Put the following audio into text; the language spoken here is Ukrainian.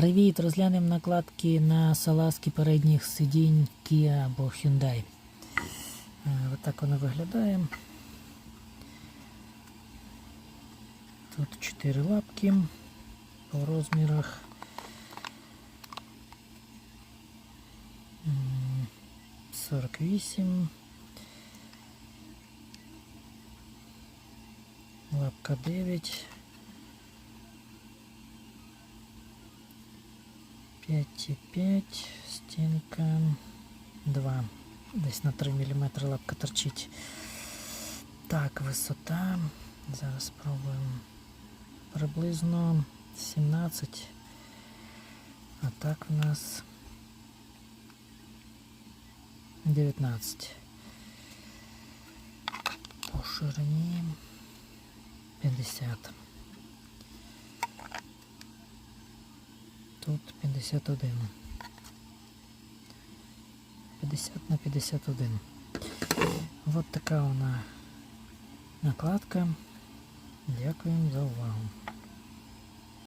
Привіт! Розглянемо накладки на салазки передніх сидінь Kia або Hyundai. Е, Отак воно виглядає. Тут 4 лапки по розмірах. М, 48. Лапка 9. 5,5, стінка 2. Десь на 3 мм лапка торчить. Так, висота. Зараз спробуємо. Приблизно 17. А так у нас 19. По ширині 50. 51. 50 на 51. Вот така вона накладка. Дякуємо за увагу.